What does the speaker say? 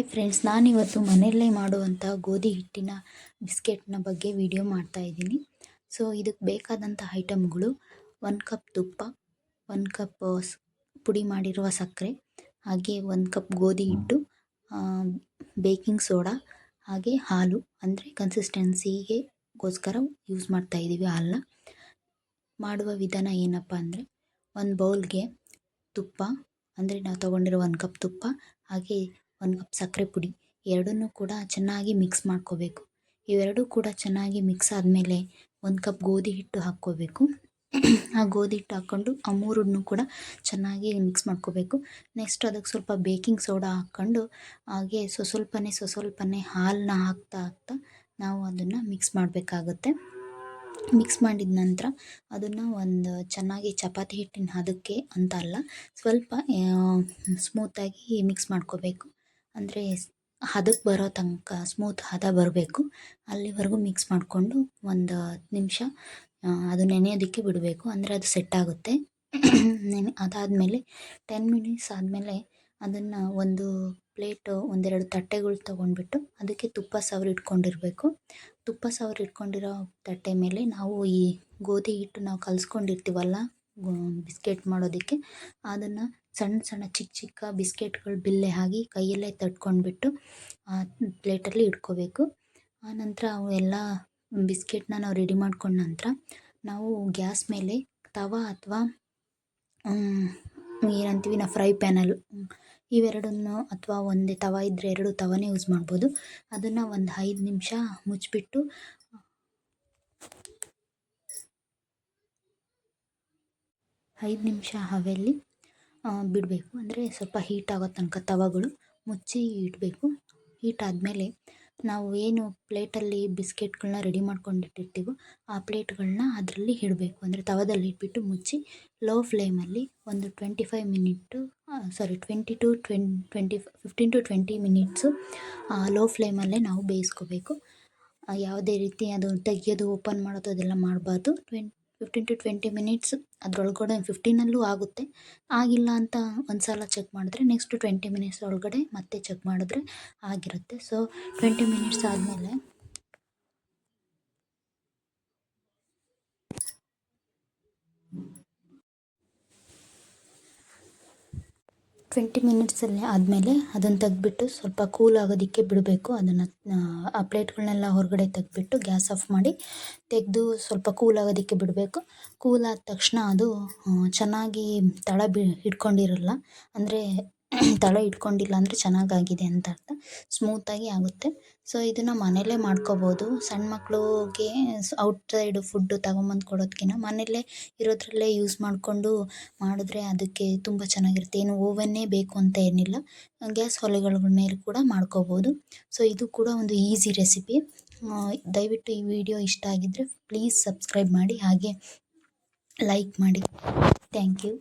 Hi friends ನಾನಿವತ್ತು ಮನೆಯಲ್ಲೇ ಮಾಡುವಂಥ ಗೋಧಿ ಹಿಟ್ಟಿನ ಬಿಸ್ಕೆಟ್ನ ಬಗ್ಗೆ ವಿಡಿಯೋ ಮಾಡ್ತಾ ಇದ್ದೀನಿ. ಸೊ ಇದಕ್ಕೆ ಬೇಕಾದಂಥ ಐಟಮ್ಗಳು ಒಂದು ಕಪ್ ತುಪ್ಪ ಒಂದು ಕಪ್ ಪುಡಿ ಮಾಡಿರುವ ಸಕ್ಕರೆ, ಹಾಗೆ ಒಂದು ಕಪ್ ಗೋಧಿ ಹಿಟ್ಟು ಬೇಕಿಂಗ್ ಸೋಡಾ ಹಾಗೆ ಹಾಲು, ಅಂದರೆ ಕನ್ಸಿಸ್ಟೆನ್ಸಿಗೆಗೋಸ್ಕರ ಯೂಸ್ ಮಾಡ್ತಾ ಇದ್ದೀವಿ ಹಾಲನ್ನ. ಮಾಡುವ ವಿಧಾನ ಏನಪ್ಪ ಅಂದರೆ ಒಂದು ಬೌಲ್ಗೆ ತುಪ್ಪ, ಅಂದರೆ ನಾವು ತೊಗೊಂಡಿರೋ ಒಂದು ಕಪ್ ತುಪ್ಪ, ಹಾಗೆ ಒಂದು ಕಪ್ ಸಕ್ಕರೆ ಪುಡಿ, ಎರಡನ್ನೂ ಕೂಡ ಚೆನ್ನಾಗಿ ಮಿಕ್ಸ್ ಮಾಡ್ಕೋಬೇಕು. ಇವೆರಡೂ ಕೂಡ ಚೆನ್ನಾಗಿ ಮಿಕ್ಸ್ ಆದಮೇಲೆ ಒಂದು ಕಪ್ ಗೋಧಿ ಹಿಟ್ಟು ಹಾಕ್ಕೋಬೇಕು. ಆ ಗೋಧಿ ಹಿಟ್ಟು ಹಾಕ್ಕೊಂಡು ಆ ಮೂರನ್ನು ಕೂಡ ಚೆನ್ನಾಗಿ ಮಿಕ್ಸ್ ಮಾಡ್ಕೋಬೇಕು. ನೆಕ್ಸ್ಟ್ ಅದಕ್ಕೆ ಸ್ವಲ್ಪ ಬೇಕಿಂಗ್ ಸೋಡಾ ಹಾಕ್ಕೊಂಡು ಹಾಗೆ ಸ್ವಸ್ವಲ್ಪನೇ ಸ್ವಲ್ಪನೇ ಸ್ವ ಸ್ವಲ್ಪನೇ ಹಾಲನ್ನ ಹಾಕ್ತಾ ಹಾಕ್ತಾ ನಾವು ಅದನ್ನು ಮಿಕ್ಸ್ ಮಾಡಬೇಕಾಗುತ್ತೆ. ಮಿಕ್ಸ್ ಮಾಡಿದ ನಂತರ ಅದನ್ನು ಒಂದು ಚೆನ್ನಾಗಿ ಚಪಾತಿ ಹಿಟ್ಟಿನ ಹದಕ್ಕೆ ಅಂತ ಅಲ್ಲ, ಸ್ವಲ್ಪ ಸ್ಮೂತಾಗಿ ಮಿಕ್ಸ್ ಮಾಡ್ಕೋಬೇಕು. ಅಂದರೆ ಹದಕ್ಕೆ ಬರೋ ತನಕ ಸ್ಮೂತ್ ಹದ ಬರಬೇಕು. ಅಲ್ಲಿವರೆಗೂ ಮಿಕ್ಸ್ ಮಾಡಿಕೊಂಡು ಒಂದು ಹತ್ತು ನಿಮಿಷ ಅದು ನೆನೆಯೋದಕ್ಕೆ ಬಿಡಬೇಕು. ಅಂದರೆ ಅದು ಸೆಟ್ ಆಗುತ್ತೆ. ನೆನೆ, ಅದಾದಮೇಲೆ ಟೆನ್ ಮಿನಿಟ್ಸ್ ಆದಮೇಲೆ ಅದನ್ನು ಒಂದು ಪ್ಲೇಟು, ಒಂದೆರಡು ತಟ್ಟೆಗಳು ತೊಗೊಂಡ್ಬಿಟ್ಟು ಅದಕ್ಕೆ ತುಪ್ಪ ಸವರಿ ಇಟ್ಕೊಂಡಿರಬೇಕು. ತುಪ್ಪ ಸವರಿ ಇಟ್ಕೊಂಡಿರೋ ತಟ್ಟೆ ಮೇಲೆ ನಾವು ಈ ಗೋಧಿ ಹಿಟ್ಟು ನಾವು ಕಲಸ್ಕೊಂಡಿರ್ತೀವಲ್ಲ ಬಿಸ್ಕೆಟ್ ಮಾಡೋದಕ್ಕೆ, ಅದನ್ನು ಸಣ್ಣ ಸಣ್ಣ ಚಿಕ್ಕ ಚಿಕ್ಕ ಬಿಸ್ಕೆಟ್ಗಳು ಬಿಲ್ಲೆ ಹಾಕಿ ಕೈಯಲ್ಲೇ ತಟ್ಕೊಂಡ್ಬಿಟ್ಟು ಪ್ಲೇಟಲ್ಲಿ ಇಟ್ಕೋಬೇಕು. ಆನಂತರ ಅವು ಎಲ್ಲ ಬಿಸ್ಕೆಟ್ನ ನಾವು ರೆಡಿ ಮಾಡ್ಕೊಂಡ ನಂತರ ನಾವು ಗ್ಯಾಸ್ ಮೇಲೆ ತವಾ ಅಥವಾ ಏನಂತೀವಿ ನಾವು ಫ್ರೈ ಪ್ಯಾನಲ್, ಇವೆರಡನ್ನು ಅಥವಾ ಒಂದೇ ತವ ಇದ್ದರೆ ಎರಡು ತವನೇ ಯೂಸ್ ಮಾಡ್ಬೋದು. ಅದನ್ನು ಒಂದು ಐದು ನಿಮಿಷ ಮುಚ್ಚಿಬಿಟ್ಟು ಐದು ನಿಮಿಷ ಹವೆಯಲ್ಲಿ ಬಿಡಬೇಕು. ಅಂದರೆ ಸ್ವಲ್ಪ ಹೀಟ್ ಆಗೋ ತನಕ ತವಗಳು ಮುಚ್ಚಿ ಇಡಬೇಕು. ಹೀಟ್ ಆದಮೇಲೆ ನಾವು ಏನು ಪ್ಲೇಟಲ್ಲಿ ಬಿಸ್ಕೆಟ್ಗಳನ್ನ ರೆಡಿ ಮಾಡ್ಕೊಂಡಿಟ್ಟಿರ್ತೀವೋ ಆ ಪ್ಲೇಟ್ಗಳನ್ನ ಅದರಲ್ಲಿ ಇಡಬೇಕು. ಅಂದರೆ ತವದಲ್ಲಿ ಇಟ್ಬಿಟ್ಟು ಮುಚ್ಚಿ ಲೋ ಫ್ಲೇಮಲ್ಲಿ ಒಂದು twenty five minute sorry twenty to twen twenty fifteen to twenty minutes low ಫ್ಲೇಮಲ್ಲೇ ನಾವು ಬೇಯಿಸ್ಕೋಬೇಕು. ಯಾವುದೇ ರೀತಿ ಅದು ತೆಗೆಯೋದು ಓಪನ್ ಮಾಡೋದು ಅದೆಲ್ಲ ಮಾಡಬಾರ್ದು. Twen fifteen to twenty minutes ಅದರೊಳಗಡೆ ಫಿಫ್ಟೀನಲ್ಲೂ ಆಗುತ್ತೆ. ಆಗಿಲ್ಲ ಅಂತ ಒಂದು ಸಲ ಚೆಕ್ ಮಾಡಿದ್ರೆ ನೆಕ್ಸ್ಟ್ ಟ್ವೆಂಟಿ ಮಿನಿಟ್ಸ್ ಒಳಗಡೆ ಮತ್ತೆ ಚೆಕ್ ಮಾಡಿದ್ರೆ ಆಗಿರುತ್ತೆ. ಸೊ ಟ್ವೆಂಟಿ ಮಿನಿಟ್ಸ್ ಆದಮೇಲೆ ಟ್ವೆಂಟಿ ಮಿನಿಟ್ಸಲ್ಲಿ ಆದಮೇಲೆ ಅದನ್ನು ತೆಗ್ದುಬಿಟ್ಟು ಸ್ವಲ್ಪ ಕೂಲ್ ಆಗೋದಕ್ಕೆ ಬಿಡಬೇಕು. ಅದನ್ನು, ಆ ಪ್ಲೇಟ್ಗಳನ್ನೆಲ್ಲ ಹೊರಗಡೆ ತೆಗೆದ್ಬಿಟ್ಟು ಗ್ಯಾಸ್ ಆಫ್ ಮಾಡಿ ತೆಗೆದು ಸ್ವಲ್ಪ ಕೂಲ್ ಆಗೋದಕ್ಕೆ ಬಿಡಬೇಕು. ಕೂಲ್ ಆದ ತಕ್ಷಣ ಅದು ಚೆನ್ನಾಗಿ ತಳ ಬಿ, ಹಿಡ್ಕೊಂಡಿರಲ್ಲ. ಅಂದರೆ ತಳ ಇಟ್ಕೊಂಡಿಲ್ಲ ಅಂದರೆ ಚೆನ್ನಾಗಾಗಿದೆ ಅಂತ ಅರ್ಥ. ಸ್ಮೂತಾಗಿ ಆಗುತ್ತೆ. ಸೊ ಇದನ್ನು ಮನೆಯಲ್ಲೇ ಮಾಡ್ಕೋಬೋದು. ಸಣ್ಣ ಮಕ್ಳಿಗೆ ಔಟ್ಸೈಡ್ ಫುಡ್ಡು ತಗೊಂಬಂದು ಕೊಡೋದಕ್ಕಿಂತ ಮನೆಯಲ್ಲೇ ಇರೋದ್ರಲ್ಲೇ ಯೂಸ್ ಮಾಡಿಕೊಂಡು ಮಾಡಿದ್ರೆ ಅದಕ್ಕೆ ತುಂಬ ಚೆನ್ನಾಗಿರುತ್ತೆ. ಏನು ಓವನ್ನೇ ಬೇಕು ಅಂತ ಏನಿಲ್ಲ. ಗ್ಯಾಸ್ ಒಲೆಗಳ ಮೇಲೆ ಕೂಡ ಮಾಡ್ಕೋಬೋದು. ಸೊ ಇದು ಕೂಡ ಒಂದು ಈಸಿ ರೆಸಿಪಿ ದಯವಿಟ್ಟು ಈ ವಿಡಿಯೋ ಇಷ್ಟ ಆಗಿದ್ದರೆ ಪ್ಲೀಸ್ ಸಬ್ಸ್ಕ್ರೈಬ್ ಮಾಡಿ ಹಾಗೆ ಲೈಕ್ ಮಾಡಿ. Thank you